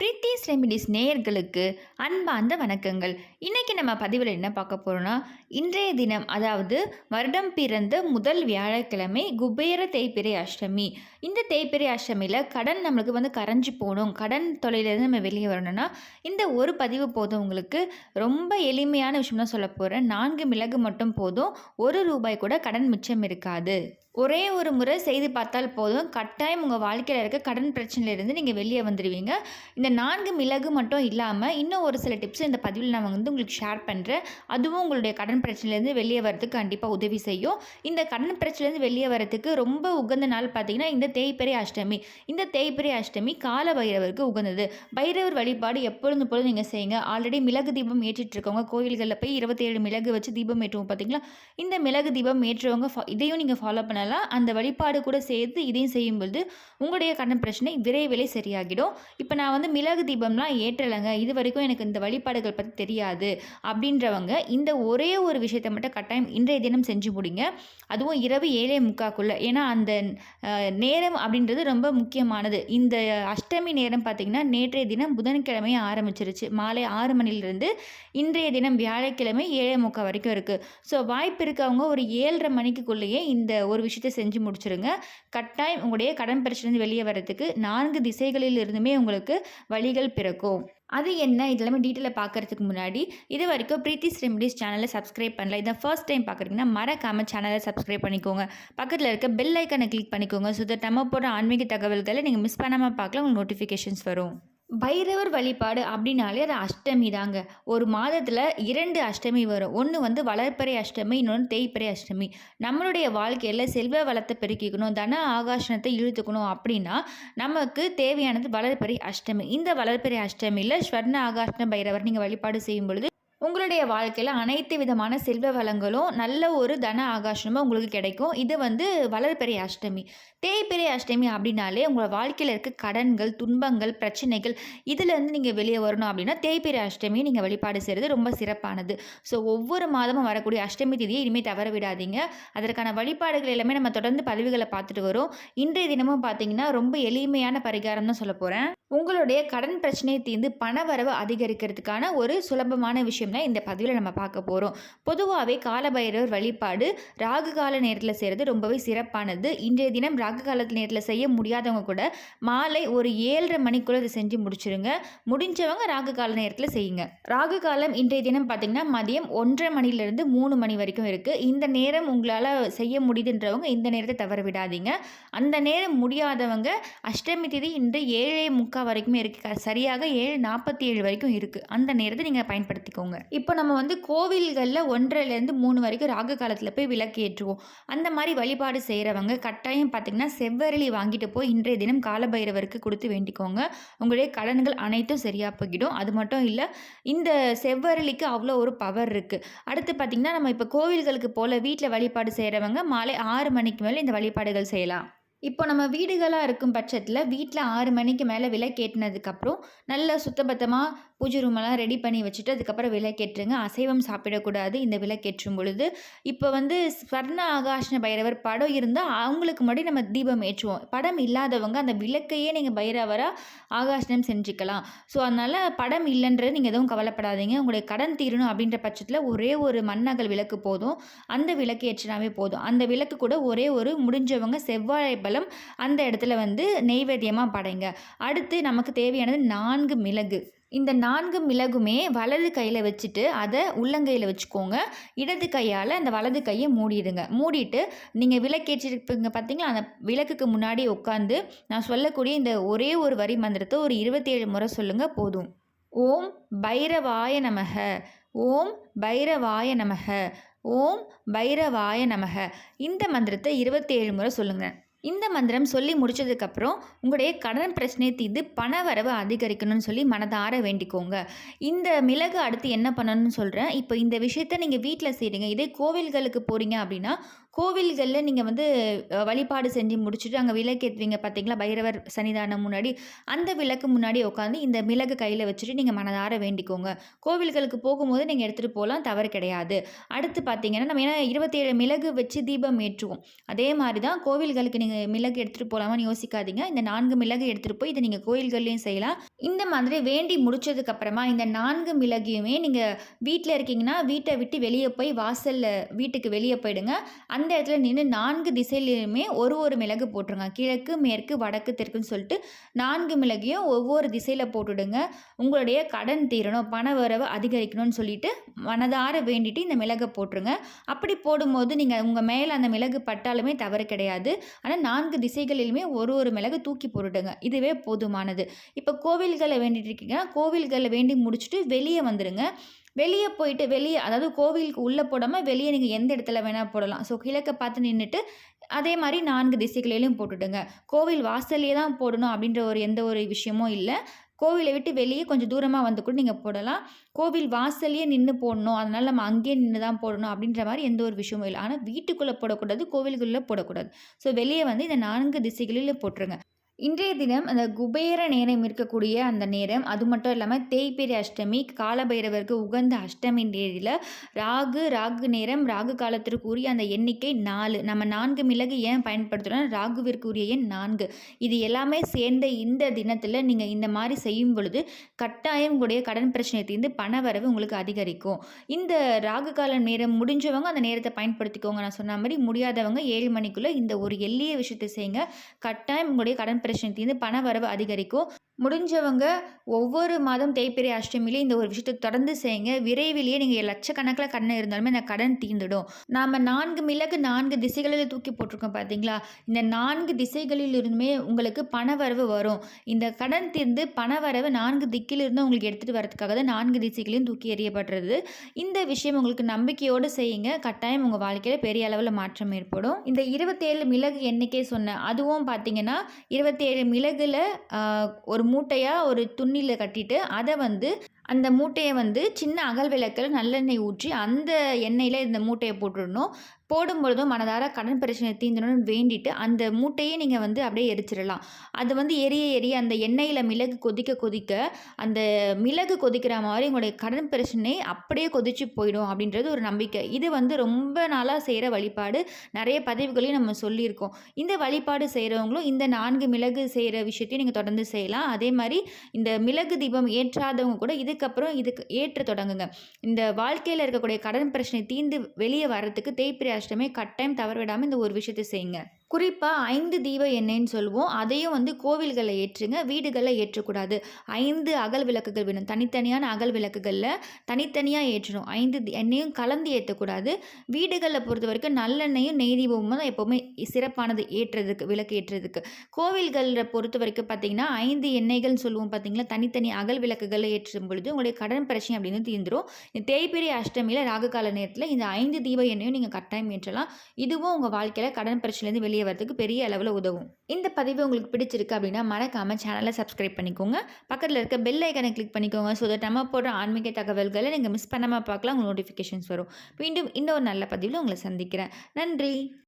Preethi's remedies நேயர்களுக்கு அன்பார்ந்த வணக்கங்கள். இன்றைக்கி நம்ம பதிவில் என்ன பார்க்க போகிறோன்னா இன்றைய தினம் அதாவது வருடம் பிறந்த முதல் வியாழக்கிழமை குபேர தேய்பிரை அஷ்டமி. இந்த தேய்பிரை அஷ்டமியில் கடன் நம்மளுக்கு வந்து கரைஞ்சி போகணும். கடன் தொலைலேருந்து நம்ம வெளியே வரணும்னா இந்த ஒரு பதிவு போதும் உங்களுக்கு. ரொம்ப எளிமையான விஷயம் தான் சொல்ல போகிறேன் நான்கு மிளகு மட்டும் போதும். ஒரு ரூபாய் கூட கடன் மிச்சம் இருக்காது. ஒரே ஒரு முறை செய்து பார்த்தால் போதும். கட்டாயம் உங்கள் வாழ்க்கையில் இருக்க கடன் பிரச்சனையிலேருந்து நீங்கள் வெளியே வந்துடுவீங்க இந்த நான்கு மிளகு மட்டும் இல்லாமல் இன்னும் ஒரு சில டிப்ஸ் இந்த பதிவில் நான் வந்து உங்களுக்கு ஷேர் பண்ணுறேன் அதுவும் உங்களுடைய கடன் பிரச்சனையிலேருந்து வெளியே வரதுக்கு கண்டிப்பாக உதவி செய்யும். இந்த கடன் பிரச்சனையிலேருந்து வெளியே வரதுக்கு ரொம்ப உகந்த நாள் பார்த்திங்கன்னா இந்த தேய்பெரிய அஷ்டமி. இந்த தேய்பெரிய அஷ்டமி கால பைரவருக்கு உகந்தது. பைரவர் வழிபாடு எப்பொழுது போல நீங்கள் செய்யுங்க. ஆல்ரெடி மிளகு தீபம் ஏற்றிட்டு இருக்கவங்க கோவில்களில் போய் இருபத்தேழு மிளகு வச்சு தீபம் ஏற்றுவோம் பார்த்தீங்களா? இந்த மிளகு தீபம் ஏற்றுறவங்க ஃபா- இதையும் நீங்கள் ஃபாலோ பண்ண பண்ணலாம் அந்த வழிபாடு கூட சேர்த்து இதையும் செய்யும்பொழுது உங்களுடைய கடன் பிரச்சனை விரைவிலே சரியாகிடும். இப்போ நான் வந்து மிளகு தீபம்லாம் ஏற்றலைங்க. இது வரைக்கும் எனக்கு இந்த வழிபாடுகள் பற்றி தெரியாது. அப்படின்றவங்க இந்த ஒரே ஒரு விஷயத்தை மட்டும் கட்டாயம் இன்றைய தினம் செஞ்சு முடிங்க. அதுவும் இரவு ஏழே முக்காக்குள்ளே. ஏன்னா அந்த நேரம் அப்படின்றது ரொம்ப முக்கியமானது. இந்த அஷ்டமி நேரம் பார்த்திங்கன்னா நேற்றைய தினம் புதன்கிழமையே ஆரம்பிச்சிருச்சு. மாலை ஆறு மணிலிருந்து இன்றைய தினம் வியாழக்கிழமை ஏழே முக்கால் வரைக்கும் இருக்குது ஸோ வாய்ப்பு இருக்கவங்க ஒரு ஏழரை மணிக்குள்ளேயே இந்த ஒரு விஷயம் விஷயத்தை செஞ்சு முடிச்சிருங்க. கட்டாயம் உங்களுடைய கடன் பிரச்சனை வெளியே வரதுக்கு நான்கு திசைகளில் இருந்துமே உங்களுக்கு வழிகள் பிறக்கும். அது என்ன? இது எல்லாமே டீட்டெயிலாக பார்க்கறதுக்கு முன்னாடி இது வரைக்கும் பிரீத்திஸ் ரெமடிஸ் சேனலை சப்ஸ்கிரைப் பண்ணல. இதை ஃபர்ஸ்ட் டைம் பார்க்குறீங்கன்னா மறக்காமல் சேனலை சப்ஸ்கிரைப் பண்ணிக்கோங்க. பக்கத்தில் இருக்க பெல் ஐக்கனை கிளிக் பண்ணிக்கோங்க. ஸோ தட் நம்ம போடுற ஆன்மீக தகவல்களை நீங்கள் மிஸ் பண்ணாமல் பார்க்கலாம். உங்களுக்கு நோட்டிஃபிகேஷன்ஸ் வரும். பைரவர் வழிபாடு அப்படின்னாலே அது அஷ்டமி தாங்க. ஒரு மாதத்தில் இரண்டு அஷ்டமி வரும். ஒன்று வந்து வளர்ப்பறை அஷ்டமி இன்னொன்று தேய்ப்பறை அஷ்டமி. நம்மளுடைய வாழ்க்கையில் செல்வ வளத்தை பெருக்கிக்கணும் தன ஆகாஷனத்தை இழுத்துக்கணும் அப்படின்னா நமக்கு தேவையானது வளர்ப்பறை அஷ்டமி. இந்த வளர்ப்பறை அஷ்டமியில் ஸ்வர்ண ஆகாஷ்ண பைரவர் நீங்கள் வழிபாடு செய்யும் பொழுது உங்களுடைய வாழ்க்கையில் அனைத்து விதமான செல்வ வளங்களும் நல்ல ஒரு தன ஆகாஷமும் உங்களுக்கு கிடைக்கும். இது வந்து வளர்பெரிய அஷ்டமி. தேய்பெரிய அஷ்டமி அப்படின்னாலே உங்கள் வாழ்க்கையில் இருக்க கடன்கள் துன்பங்கள் பிரச்சனைகள் இதிலேருந்து நீங்கள் வெளியே வரணும் அப்படின்னா தேய்பெரிய அஷ்டமி நீங்கள் வழிபாடு செய்கிறது ரொம்ப சிறப்பானது. ஸோ ஒவ்வொரு மாதமும் வரக்கூடிய அஷ்டமி திதியை இனிமேல் தவற விடாதீங்க. அதற்கான வழிபாடுகள் எல்லாமே நம்ம தொடர்ந்து பதிவுகளை பார்த்துட்டு வரோம். இன்றைய தினமும் பார்த்தீங்கன்னா ரொம்ப எளிமையான பரிகாரம் தான் சொல்ல போகிறேன் உங்களுடைய கடன் பிரச்சனையை தீர்ந்து பணவரவு அதிகரிக்கிறதுக்கான ஒரு சுலபமான விஷயம் தான் இந்த பதிவில் நம்ம பார்க்க போகிறோம் பொதுவாகவே காலபைரவர் வழிபாடு ராகு கால நேரத்தில் செய்கிறது ரொம்பவே சிறப்பானது. இன்றைய தினம் ராகு காலத்து நேரத்தில் செய்ய முடியாதவங்க கூட மாலை ஒரு ஏழரை மணிக்குள்ளே இதை செஞ்சு முடிச்சிருங்க. முடிஞ்சவங்க ராகு கால நேரத்தில் செய்யுங்க. ராகு காலம் இன்றைய தினம் பார்த்திங்கன்னா மதியம் ஒன்றரை மணிலேருந்து மூணு மணி வரைக்கும் இருக்குது இந்த நேரம் உங்களால் செய்ய முடியுதுன்றவங்க இந்த நேரத்தை தவற விடாதீங்க. அந்த நேரம் முடியாதவங்க அஷ்டமி திதி இன்று ஏழே முக்கால் வரைக்குமே இருக்குது சரியாக ஏழு நாற்பத்தி ஏழு வரைக்கும் இருக்குது அந்த நேரத்தை நீங்கள் பயன்படுத்திக்கோங்க. இப்போ நம்ம வந்து கோவில்களில் ஒன்றரைலேருந்து மூணு வரைக்கும் ராகு காலத்தில் போய் விளக்கு ஏற்றுவோம். அந்த மாதிரி வழிபாடு செய்கிறவங்க கட்டாயம் பார்த்திங்கன்னா செவ்வரளி வாங்கிட்டு போய் இன்றைய தினம் காலபைரவருக்கு கொடுத்து வேண்டிக்கோங்க. உங்களுடைய கடன்கள் அனைத்தும் சரியாக போய்கிடும் அது மட்டும் இல்லை இந்த செவ்வரளிக்கு அவ்வளோ ஒரு பவர் இருக்குது அடுத்து பார்த்திங்கன்னா நம்ம இப்போ கோவில்களுக்கு போல் வீட்டில் வழிபாடு செய்கிறவங்க மாலை ஆறு மணிக்கு மேலே இந்த வழிபாடுகள் செய்யலாம். இப்போ நம்ம வீடுகளாக இருக்கும் பட்சத்தில் வீட்டில் ஆறு மணிக்கு மேலே விளக்கேற்றினதுக்கப்புறம் நல்ல சுத்தபத்தமாக பூஜை ரூமெல்லாம் ரெடி பண்ணி வச்சுட்டு அதுக்கப்புறம் விளக்கேற்றுங்க அசைவம் சாப்பிடக்கூடாது. இந்த விளக்கேற்றும் பொழுது இப்போ வந்து ஸ்வர்ண ஆகாஷ்ண பைரவர் படம் இருந்தால் அவங்களுக்கு முன்னாடி நம்ம தீபம் ஏற்றுவோம். படம் இல்லாதவங்க அந்த விளக்கையே நீங்கள் பைரவராக ஆகாஷ்ணம் செஞ்சுக்கலாம். ஸோ அதனால் படம் இல்லைன்றது நீங்கள் எதுவும் கவலைப்படாதீங்க. உங்களுடைய கடன் தீரணும் அப்படின்ற பட்சத்தில் ஒரே ஒரு மண்ணகல் விளக்கு போதும். அந்த விளக்கு ஏற்றினாவே போதும். அந்த விளக்கு கூட ஒரே ஒரு முடிஞ்சவங்க செவ்வாழை இருந்தாலும் அந்த இடத்துல வந்து நெய்வேத்தியமாக படைங்க. அடுத்து நமக்கு தேவையானது நான்கு மிளகு. இந்த நான்கு மிளகுமே வலது கையில் வச்சுட்டு அதை உள்ளங்கையில் வச்சுக்கோங்க. இடது கையால் அந்த வலது கையை மூடிடுங்க. மூடிட்டு நீங்கள் விளக்கேற்றிருப்பீங்க பார்த்தீங்களா அந்த விளக்குக்கு முன்னாடி உட்காந்து நான் சொல்லக்கூடிய இந்த ஒரே ஒரு வரி மந்திரத்தை ஒரு இருபத்தேழு முறை சொல்லுங்கள் போதும். ஓம் பைரவாய நமக. ஓம் பைரவாய நமக. ஓம் பைரவாய நமக. இந்த மந்திரத்தை இருபத்தேழு முறை சொல்லுங்கள் இந்த மந்திரம் சொல்லி முடிச்சதுக்கப்புறம் உங்களுடைய கடன் பிரச்சனையை தீர்ந்து பண வரவு அதிகரிக்கணும்னு சொல்லி மனதார வேண்டிக்கோங்க. இந்த மிளகு அடுத்து என்ன பண்ணணும்னு சொல்கிறேன் இப்போ இந்த விஷயத்த நீங்கள் வீட்டில் செய்கிறீங்க இதே கோவில்களுக்கு போகிறீங்க அப்படின்னா கோவில்களில் நீங்கள் வந்து வழிபாடு செஞ்சு முடிச்சுட்டு அங்கே விளக்கேற்றுவீங்க பார்த்தீங்களா பைரவர் சன்னிதானம் முன்னாடி. அந்த விளக்கு முன்னாடி உட்காந்து இந்த மிளகு கையில் வச்சுட்டு நீங்கள் மனதார வேண்டிக்கோங்க. கோவில்களுக்கு போகும்போது நீங்கள் எடுத்துகிட்டு போகலாம் தவறு கிடையாது. அடுத்து பார்த்தீங்கன்னா நம்ம ஏன்னா இருபத்தேழு மிளகு வச்சு தீபம் ஏற்றுவோம். அதே மாதிரி தான் கோவில்களுக்கு நீங்கள் மிளகு எடுத்துகிட்டு போகலாமான்னு யோசிக்காதீங்க. இந்த நான்கு மிளகு எடுத்துகிட்டு போய் இதை நீங்கள் கோயில்கள்லையும் செய்யலாம். இந்த மாதிரி வேண்டி முடிச்சதுக்கப்புறமா இந்த நான்கு மிளகையுமே நீங்கள் வீட்டில் இருக்கீங்கன்னா வீட்டை விட்டு வெளியே போய் வாசலில் வீட்டுக்கு வெளியே போயிடுங்க. அந்த இடத்துல நின்று நான்கு திசையிலையுமே ஒரு ஒரு மிளகு போட்டுருங்க. கிழக்கு மேற்கு வடக்கு தெற்குன்னு சொல்லிட்டு நான்கு மிளகையும் ஒவ்வொரு திசையில் போட்டுடுங்க. உங்களுடைய கடன் தீரணும் பண வரவு அதிகரிக்கணும்னு சொல்லிட்டு மனதார வேண்டிட்டு இந்த மிளகை போட்டுருங்க. அப்படி போடும்போது நீங்கள் உங்கள் மேலே அந்த மிளகு பட்டாலுமே தவறு கிடையாது. ஆனால் நான்கு திசைகளிலுமே ஒரு ஒரு மிளகு தூக்கி போட்டுடுங்க. இதுவே போதுமானது. இப்போ கோவில்களை வேண்டிட்டு இருக்கீங்கன்னா கோவில்களை வேண்டி முடிச்சுட்டு வெளியே வந்துடுங்க வெளியே போயிட்டு வெளியே அதாவது கோவிலுக்கு உள்ளே போடாமல் வெளியே நீங்கள் எந்த இடத்துல வேணால் போடலாம். ஸோ கிழக்கை பார்த்து நின்றுட்டு அதே மாதிரி நான்கு திசைகளிலும் போட்டுடுங்க. கோவில் வாசல்லையே தான் போடணும் அப்படின்ற ஒரு எந்த ஒரு விஷயமும் இல்லை. கோவிலை விட்டு வெளியே கொஞ்சம் தூரமாக வந்து கூட நீங்கள் போடலாம். கோவில் வாசல்லையே நின்று போடணும். அதனால் நம்ம அங்கேயே நின்று தான் போடணும் அப்படின்ற மாதிரி எந்த ஒரு விஷயமும் இல்லை. ஆனால் வீட்டுக்குள்ளே போடக்கூடாது கோவிலுக்குள்ளே போடக்கூடாது. ஸோ வெளியே வந்து இந்த நான்கு திசைகளில் போட்டுருங்க. இன்றைய தினம் அந்த குபேர நேரம் இருக்கக்கூடிய அந்த நேரம் அது மட்டும் இல்லாமல் தேய்பெரிய அஷ்டமி காலபைரவருக்கு உகந்த அஷ்டமி தேதியில் ராகு ராகு நேரம் ராகு காலத்திற்குரிய அந்த எண்ணிக்கை நாலு. நம்ம நான்கு மிளகு ஏன் பயன்படுத்துகிறோம் ராகுவிற்குரிய எண் நான்கு. இது எல்லாமே சேர்ந்த இந்த தினத்தில் நீங்கள் இந்த மாதிரி செய்யும் பொழுது கட்டாயம் உங்களுடைய கடன் பிரச்சனை தீர்ந்து பண வரவு உங்களுக்கு அதிகரிக்கும். இந்த ராகு கால நேரம் முடிஞ்சவங்க அந்த நேரத்தை பயன்படுத்திக்கோங்க. நான் சொன்ன மாதிரி முடியாதவங்க ஏழு மணிக்குள்ளே இந்த ஒரு எளிய விஷயத்தை செய்யுங்க. கட்டாயம் உங்களுடைய கடன் பிரச்சனை தீர்ந்து பண வரவு அதிகரிக்கும். முடிஞ்சவங்க ஒவ்வொரு மாதம் தேய்பிரை அஷ்டமிலேயே இந்த ஒரு விஷயத்தை தொடர்ந்து செய்யுங்க. விரைவிலேயே நீங்கள் லட்சக்கணக்கில் கடன் இருந்தாலுமே இந்த கடன் தீர்ந்துடும். நாம் நான்கு மிளகு நான்கு திசைகளில் தூக்கி போட்டிருக்கோம் பார்த்தீங்களா இந்த நான்கு திசைகளில் இருந்துமே உங்களுக்கு பணவரவு வரும். இந்த கடன் தீர்ந்து பணவரவு நான்கு திக்கிலிருந்து உங்களுக்கு எடுத்துகிட்டு வரதுக்காக தான் நான்கு திசைகளையும் தூக்கி எறியப்படுறது. இந்த விஷயம் உங்களுக்கு நம்பிக்கையோடு செய்யுங்க. கட்டாயம் உங்கள் வாழ்க்கையில் பெரிய அளவில் மாற்றம் ஏற்படும். இந்த இருபத்தேழு மிளகு எண்ணிக்கை சொன்னேன் அதுவும் பார்த்தீங்கன்னா இருபத்தி இருபத்தேழு மிளகில் ஒரு மூட்டையாக ஒரு துணியில் கட்டிட்டு அதை வந்து அந்த மூட்டையை வந்து சின்ன அகல் விளக்கில் நல்லெண்ணெய் ஊற்றி அந்த எண்ணெயில் இந்த மூட்டையை போட்டுடணும். போடும்பொழுதும் மனதார கடன் பிரச்சனை தீந்துடணும்னு வேண்டிட்டு அந்த மூட்டையே நீங்கள் வந்து அப்படியே எரிச்சிடலாம். அது வந்து எரிய எரிய அந்த எண்ணெயில் மிளகு கொதிக்க கொதிக்க அந்த மிளகு கொதிக்கிற மாதிரி உங்களுடைய கடன் பிரச்சனை அப்படியே கொதிச்சு போயிடும் அப்படின்றது ஒரு நம்பிக்கை. இது வந்து ரொம்ப நாளாக செய்கிற வழிபாடு. நிறைய பதிவுகளையும் நம்ம சொல்லியிருக்கோம். இந்த வழிபாடு செய்கிறவங்களும் இந்த நான்கு மிளகு செய்கிற விஷயத்தையும் நீங்கள் தொடர்ந்து செய்யலாம். அதே மாதிரி இந்த மிளகு தீபம் ஏற்றாதவங்க கூட இது இதுக்கப்புறம் இதுக்கு ஏற்ற தொடங்குங்க. இந்த வாழ்க்கையில் இருக்கக்கூடிய கடன் பிரச்சனை தீர்ந்து வெளியே வர்றதுக்கு தேய்பிரி அஷ்டமே கட்டாயம் தவறவிடாமல் இந்த ஒரு விஷயத்தை செய்யுங்க. குறிப்பாக ஐந்து தீப எண்ணெய்ன்னு சொல்லுவோம். அதையும் வந்து கோவில்களை ஏற்றுங்க வீடுகளில் ஏற்றக்கூடாது. ஐந்து அகல் விளக்குகள் வேணும். தனித்தனியான அகல் விளக்குகளில் தனித்தனியாக ஏற்றணும். ஐந்து எண்ணெயும் கலந்து ஏற்றக்கூடாது. வீடுகளில் பொறுத்த வரைக்கும் நல்லெண்ணெயும் நெய் தீபமும் தான் எப்போவுமே சிறப்பானது ஏற்றுறதுக்கு விளக்கு ஏற்றுறதுக்கு கோவில்களில் பொறுத்த வரைக்கும் பார்த்தீங்கன்னா ஐந்து எண்ணெய்கள்னு சொல்லுவோம் பார்த்திங்களா தனித்தனி அகல் விளக்குகளை ஏற்றும் பொழுது உங்களுடைய கடன் பிரச்சனை அப்படின்னு தீர்ந்துரும். தேய்பிரி அஷ்டமியில் ராகுகால நேரத்தில் இந்த ஐந்து தீப எண்ணெயும் நீங்கள் கட்டாயம் ஏற்றலாம். இதுவும் உங்கள் வாழ்க்கையில் கடன் பிரச்சனையிலேருந்து வெளியே வரதுக்கு பெரிய அளவில் உதவும். இந்த பதிவு உங்களுக்கு பிடிச்சிருக்கு அப்படின்னா மறக்காமல் சேனலை சப்ஸ்கிரைப் பண்ணிக்கோங்க. பக்கத்தில் இருக்க பெல் ஐக்கனை கிளிக் பண்ணிக்கோங்க ஸோ தட் நம்ம போடுற ஆன்மீக தகவல்களை நீங்கள் மிஸ் பண்ணாமல் பார்க்கலாம் உங்களுக்கு நோட்டிஃபிகேஷன்ஸ் வரும். மீண்டும் இன்னொரு நல்ல பதிவில் உங்களை சந்திக்கிறேன். நன்றி!